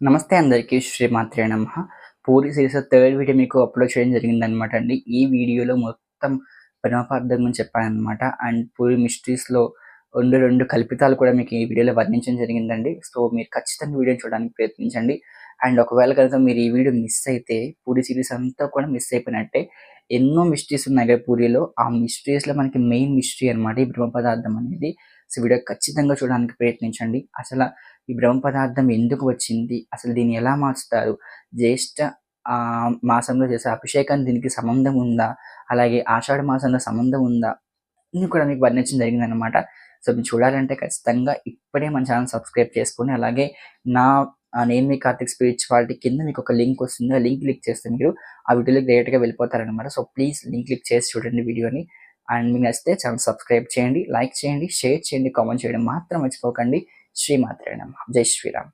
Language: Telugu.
నమస్తే అందరికీ శ్రీమాత్రే నమ. పూరి సిరీస్ థర్డ్ వీడియో మీకు అప్లోడ్ చేయడం జరిగిందనమాట అండి. ఈ వీడియోలో మొత్తం పరమాపార్థం గురించి చెప్పానమాట అండ్ పూరి మిస్టరీస్లో రెండు రెండు కల్పితాలు కూడా మీకు ఈ వీడియోలో వర్ణించడం జరిగిందండి. సో మీరు ఖచ్చితంగా వీడియో చూడడానికి ప్రయత్నించండి. అండ్ ఒకవేళ కనుక మీరు ఈ వీడియో మిస్ అయితే పూరి సిరీస్ అంతా కూడా మిస్ అయిపోయినట్టే ఎన్నో మిస్టరీస్ ఉన్నాయి కదా పూరిలో. ఆ మిస్టరీస్లో మనకి మెయిన్ మిస్టరీ అనమాట ఈ బ్రహ్మ పదార్థం అనేది. సో వీడియో ఖచ్చితంగా చూడడానికి ప్రయత్నించండి. అసలు ఈ బ్రహ్మ పదార్థం ఎందుకు వచ్చింది? అసలు దీన్ని ఎలా మార్చుతారు? జ్యేష్ఠ మాసంలో చేసే అభిషేకం దీనికి సంబంధం ఉందా? అలాగే ఆషాఢ మాసంలో సంబంధం ఉందా? ఇన్ని కూడా మీకు వర్ణించడం జరిగిందనమాట సో మీరు చూడాలంటే ఖచ్చితంగా ఇప్పుడే మన ఛానల్ సబ్స్క్రైబ్ చేసుకొని అలాగే నా నేను మీ కార్తిక్ స్పిరిచువాలిటీ కింద మీకు ఒక లింక్ వస్తుంది. ఆ లింక్ క్లిక్ చేస్తే మీరు ఆ వీడియోలోకి డైరెక్ట్గా వెళ్ళిపోతారనమాట సో ప్లీజ్ లింక్ క్లిక్ చేసి చూడండి వీడియోని. అండ్ మీకు నచ్చితే ఛానల్ సబ్స్క్రైబ్ చేయండి లైక్ చేయండి షేర్ చేయండి కామెంట్ చేయడం మాత్రం మర్చిపోకండి. శ్రీమాత్రే జై శ్రీరామ్.